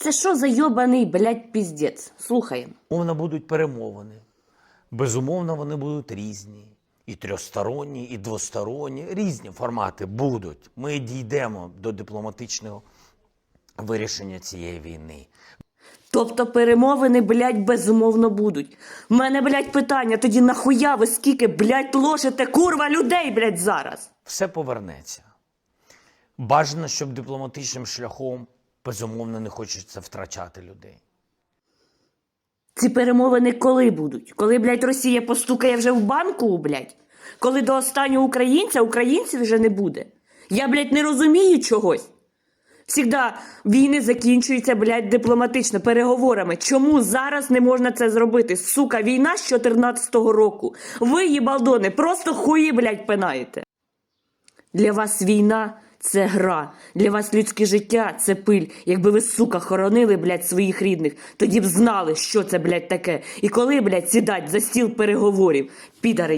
Це що за йобаний, блядь, піздець? Слухаємо. Умовно будуть перемовини. Безумовно, вони будуть різні. І трьохсторонні, і двосторонні. Різні формати будуть. Ми дійдемо до дипломатичного вирішення цієї війни. Тобто перемовини, блядь, безумовно будуть. У мене, блядь, питання, тоді нахуя ви скільки, блядь, ложите, курва, людей, блядь, зараз? Все повернеться. Бажано, щоб дипломатичним шляхом безумовно не хочеться втрачати людей. Ці перемовини коли будуть? Коли, блядь, Росія постукає вже в банку, блядь? Коли до останнього українця українців вже не буде? Я, блядь, не розумію чогось. Всігда війни закінчуються, блядь, дипломатично, переговорами. Чому зараз не можна це зробити? Сука, війна з 14-го року. Ви, їбалдони, просто хуї, блядь, пинаєте. Для вас війна це гра. Для вас людське життя це пиль. Якби ви, сука, хоронили, блядь, своїх рідних, тоді б знали, що це, блядь, таке. І коли, блядь, сідать за стіл переговорів, підари